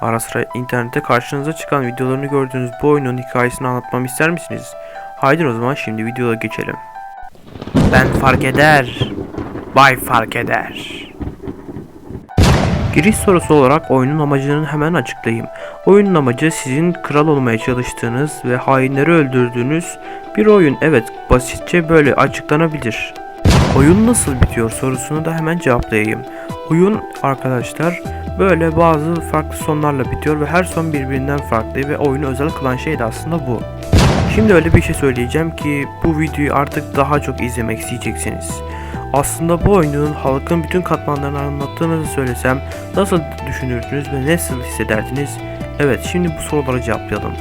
Ara sıra internette karşınıza çıkan videolarını gördüğünüz bu oyunun hikayesini anlatmamı ister misiniz? Haydi o zaman şimdi videoya geçelim. Ben fark eder. Bay fark eder. Giriş sorusu olarak oyunun amacını hemen açıklayayım. Oyunun amacı sizin kral olmaya çalıştığınız ve hainleri öldürdüğünüz bir oyun. Evet, basitçe böyle açıklanabilir. Oyun nasıl bitiyor sorusunu da hemen cevaplayayım. Oyun arkadaşlar böyle bazı farklı sonlarla bitiyor ve her son birbirinden farklı ve oyunu özel kılan şey de aslında bu. Şimdi öyle bir şey söyleyeceğim ki bu videoyu artık daha çok izlemek isteyeceksiniz. Aslında bu oyunun halkın bütün katmanlarını anlattığınızı söylesem nasıl düşünürdünüz ve nasıl hissederdiniz? Evet şimdi bu sorulara cevaplayalım.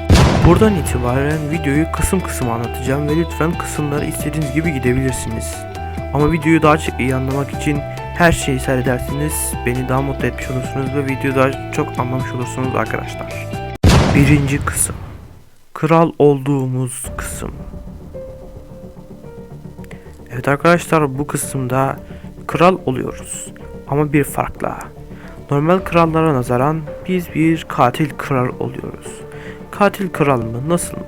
Buradan itibaren videoyu kısım kısım anlatacağım ve lütfen kısımları istediğiniz gibi gidebilirsiniz. Ama videoyu daha çok iyi anlamak için her şeyi seyredersiniz, beni daha mutlu etmiş olursunuz ve videoyu daha çok anlamış olursunuz arkadaşlar. Birinci kısım. Kral olduğumuz kısım. Evet arkadaşlar bu kısımda kral oluyoruz. Ama bir farkla. Normal krallara nazaran biz bir katil kral oluyoruz. Katil kral mı? Nasıl mı?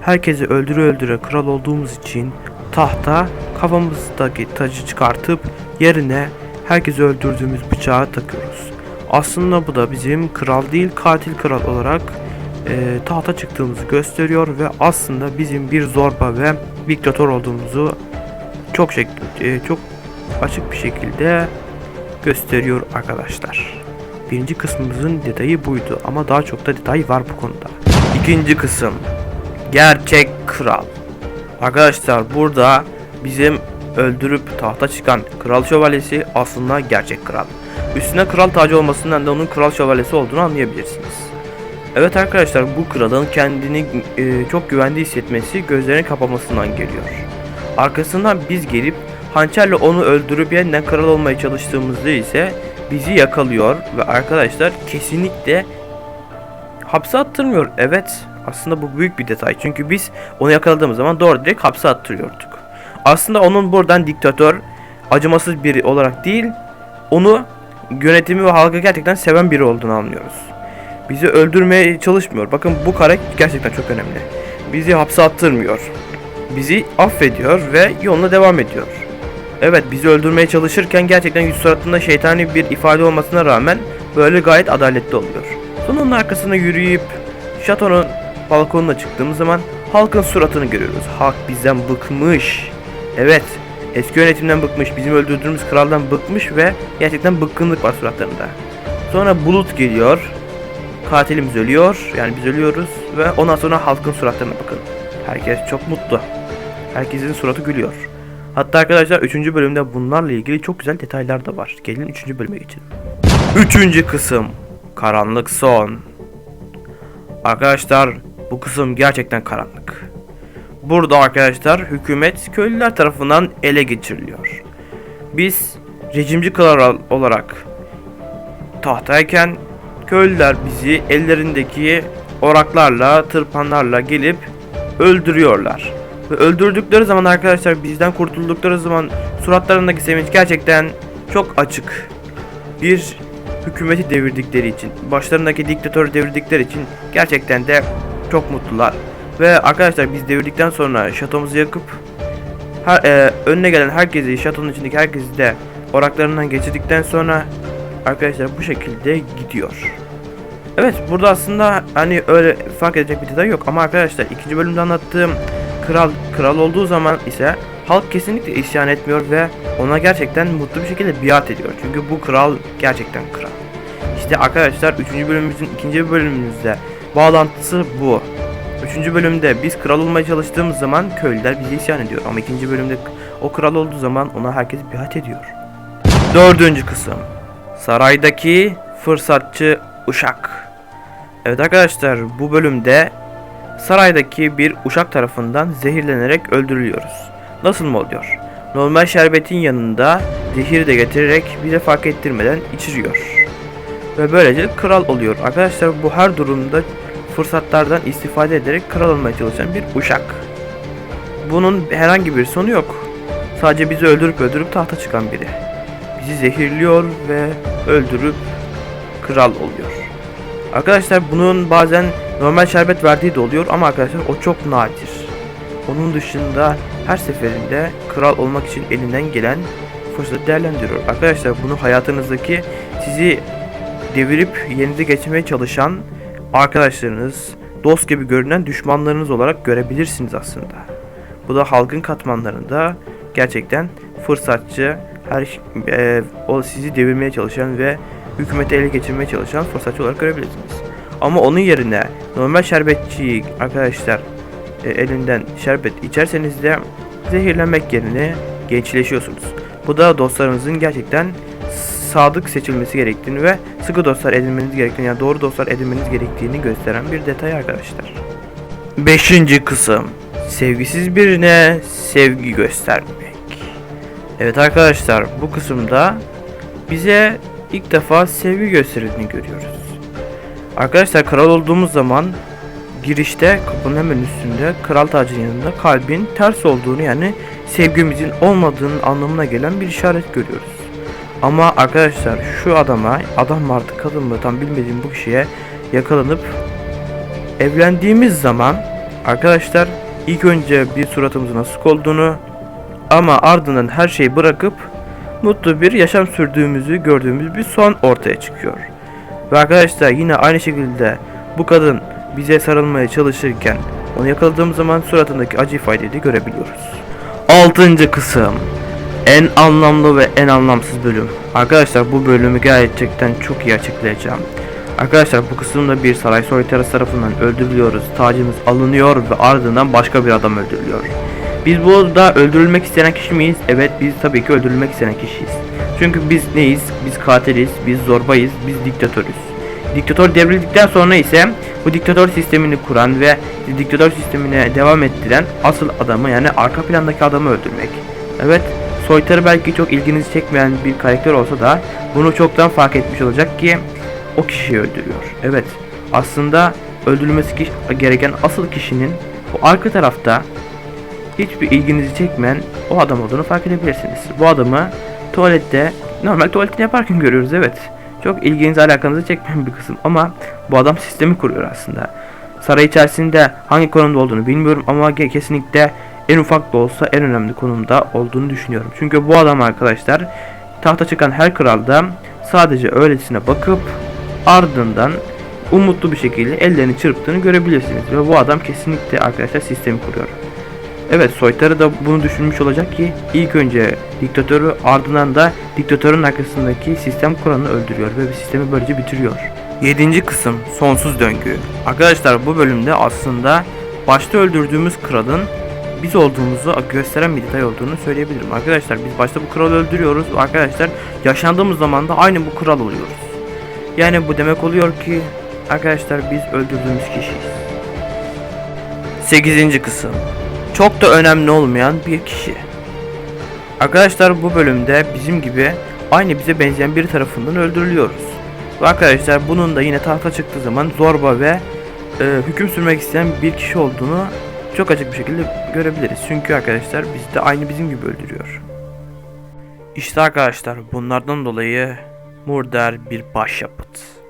Herkesi öldüre öldüre kral olduğumuz için tahta kafamızdaki tacı çıkartıp yerine herkesi öldürdüğümüz bıçağı takıyoruz. Aslında bu da bizim kral değil katil kral olarak e, tahta çıktığımızı gösteriyor ve aslında bizim bir zorba ve diktatör olduğumuzu çok şek e, çok açık bir şekilde gösteriyor arkadaşlar. Birinci kısmımızın detayı buydu ama daha çok da detay var bu konuda. İkinci kısım gerçek kral. Arkadaşlar burada bizim öldürüp tahta çıkan kral şövalyesi aslında gerçek kral. Üstüne kral tacı olmasından da onun kral şövalyesi olduğunu anlayabilirsiniz. Evet arkadaşlar bu kralın kendini e, çok güvende hissetmesi gözlerini kapamasından geliyor. Arkasından biz gelip hançerle onu öldürüp yeniden kral olmaya çalıştığımızda ise bizi yakalıyor ve arkadaşlar kesinlikle hapse attırmıyor. Evet aslında bu büyük bir detay çünkü biz onu yakaladığımız zaman doğru direkt hapse attırıyorduk. Aslında onun buradan diktatör, acımasız biri olarak değil, onu yönetimi ve halkı gerçekten seven biri olduğunu anlıyoruz. Bizi öldürmeye çalışmıyor. Bakın bu karakter gerçekten çok önemli. Bizi hapse attırmıyor. Bizi affediyor ve yoluna devam ediyor. Evet bizi öldürmeye çalışırken gerçekten yüz suratında şeytani bir ifade olmasına rağmen böyle gayet adaletli oluyor. Sonra onun arkasına yürüyüp şatonun balkonuna çıktığımız zaman halkın suratını görüyoruz. Halk bizden bıkmış. Evet eski yönetimden bıkmış, bizim öldürdüğümüz kraldan bıkmış ve gerçekten bıkkınlık var suratlarında. Sonra bulut geliyor. Katilimiz ölüyor. Yani biz ölüyoruz ve ondan sonra halkın suratlarına bakın. Herkes çok mutlu. Herkesin suratı gülüyor. Hatta arkadaşlar 3. bölümde bunlarla ilgili çok güzel detaylar da var. Gelin 3. bölüme geçelim. 3. kısım. Karanlık son. Arkadaşlar bu kısım gerçekten karanlık. Burada arkadaşlar hükümet köylüler tarafından ele geçiriliyor. Biz rejimci kral olarak tahtayken köylüler bizi ellerindeki oraklarla, tırpanlarla gelip öldürüyorlar. Ve öldürdükleri zaman arkadaşlar bizden kurtuldukları zaman suratlarındaki sevinç gerçekten çok açık. Bir hükümeti devirdikleri için, başlarındaki diktatörü devirdikleri için gerçekten de çok mutlular. Ve arkadaşlar biz devirdikten sonra şatomuzu yakıp her, e, önüne gelen herkesi, şatonun içindeki herkesi de oraklarından geçirdikten sonra arkadaşlar bu şekilde gidiyor. Evet burada aslında hani öyle fark edecek bir detay yok ama arkadaşlar ikinci bölümde anlattığım kral kral olduğu zaman ise halk kesinlikle isyan etmiyor ve ona gerçekten mutlu bir şekilde biat ediyor. Çünkü bu kral gerçekten kral. İşte arkadaşlar 3. bölümümüzün ikinci bölümümüzde bağlantısı bu. 3. bölümde biz kral olmaya çalıştığımız zaman köylüler bize isyan ediyor ama ikinci bölümde o kral olduğu zaman ona herkes biat ediyor. Dördüncü kısım. Saraydaki fırsatçı uşak. Evet arkadaşlar bu bölümde saraydaki bir uşak tarafından zehirlenerek öldürülüyoruz. Nasıl mı oluyor? Normal şerbetin yanında zehiri de getirerek bize fark ettirmeden içiriyor. Ve böylece kral oluyor. Arkadaşlar bu her durumda fırsatlardan istifade ederek kral olmaya çalışan bir uşak. Bunun herhangi bir sonu yok. Sadece bizi öldürüp öldürüp tahta çıkan biri. Bizi zehirliyor ve öldürüp kral oluyor. Arkadaşlar bunun bazen normal şerbet verdiği de oluyor ama arkadaşlar o çok nadir. Onun dışında her seferinde kral olmak için elinden gelen fırsatı değerlendiriyor. Arkadaşlar bunu hayatınızdaki sizi devirip yerinize geçirmeye çalışan arkadaşlarınız, dost gibi görünen düşmanlarınız olarak görebilirsiniz aslında. Bu da halkın katmanlarında gerçekten fırsatçı, her e, o sizi devirmeye çalışan ve hükümeti ele geçirmeye çalışan fırsatçı olarak görebilirsiniz. Ama onun yerine normal şerbetçiyi arkadaşlar e, elinden şerbet içerseniz de zehirlenmek yerine gençleşiyorsunuz. Bu da dostlarınızın gerçekten sadık seçilmesi gerektiğini ve sıkı dostlar edinmeniz gerektiğini yani doğru dostlar edinmeniz gerektiğini gösteren bir detay arkadaşlar. Beşinci kısım Sevgisiz birine sevgi göstermek. Evet arkadaşlar bu kısımda bize ilk defa sevgi gösterildiğini görüyoruz. Arkadaşlar kral olduğumuz zaman girişte kapının hemen üstünde kral tacının yanında kalbin ters olduğunu yani sevgimizin olmadığının anlamına gelen bir işaret görüyoruz. Ama arkadaşlar şu adama adam mı artık kadın mı tam bilmediğim bu kişiye yakalanıp evlendiğimiz zaman arkadaşlar ilk önce bir suratımızın asık olduğunu ama ardından her şeyi bırakıp mutlu bir yaşam sürdüğümüzü gördüğümüz bir son ortaya çıkıyor. Ve arkadaşlar yine aynı şekilde bu kadın bize sarılmaya çalışırken onu yakaladığımız zaman suratındaki acı ifadeyi de görebiliyoruz. Altıncı kısım en anlamlı ve en anlamsız bölüm. Arkadaşlar bu bölümü gerçekten çok iyi açıklayacağım. Arkadaşlar bu kısımda bir saray soytarısı tarafından öldürülüyoruz. Tacımız alınıyor ve ardından başka bir adam öldürülüyor. Biz burada öldürülmek istenen kişi miyiz? Evet biz tabii ki öldürülmek istenen kişiyiz. Çünkü biz neyiz? Biz katiliz, biz zorbayız, biz diktatörüz. Diktatör devrildikten sonra ise bu diktatör sistemini kuran ve diktatör sistemine devam ettiren asıl adamı yani arka plandaki adamı öldürmek. Evet soytarı belki çok ilginizi çekmeyen bir karakter olsa da bunu çoktan fark etmiş olacak ki o kişiyi öldürüyor. Evet aslında öldürülmesi gereken asıl kişinin o arka tarafta hiçbir ilginizi çekmeyen o adam olduğunu fark edebilirsiniz. Bu adamı tuvalette normal tuvaletini yaparken görüyoruz evet. Çok ilginizi alakanızı çekmeyen bir kısım ama bu adam sistemi kuruyor aslında. Saray içerisinde hangi konumda olduğunu bilmiyorum ama kesinlikle en ufak da olsa en önemli konumda olduğunu düşünüyorum. Çünkü bu adam arkadaşlar tahta çıkan her kralda sadece öylesine bakıp ardından umutlu bir şekilde ellerini çırptığını görebilirsiniz. Ve bu adam kesinlikle arkadaşlar sistemi kuruyor. Evet soytarı da bunu düşünmüş olacak ki ilk önce diktatörü ardından da diktatörün arkasındaki sistem kuranı öldürüyor ve sistemi böylece bitiriyor. 7. kısım sonsuz döngü. Arkadaşlar bu bölümde aslında başta öldürdüğümüz kralın biz olduğumuzu gösteren bir detay olduğunu söyleyebilirim. Arkadaşlar biz başta bu kralı öldürüyoruz arkadaşlar yaşandığımız zaman da aynı bu kral oluyoruz. Yani bu demek oluyor ki arkadaşlar biz öldürdüğümüz kişiyiz. 8. kısım çok da önemli olmayan bir kişi. Arkadaşlar bu bölümde bizim gibi aynı bize benzeyen bir tarafından öldürülüyoruz. Ve arkadaşlar bunun da yine tahta çıktığı zaman zorba ve e, hüküm sürmek isteyen bir kişi olduğunu çok açık bir şekilde görebiliriz. Çünkü arkadaşlar bizi de aynı bizim gibi öldürüyor. İşte arkadaşlar bunlardan dolayı Murder bir başyapıt.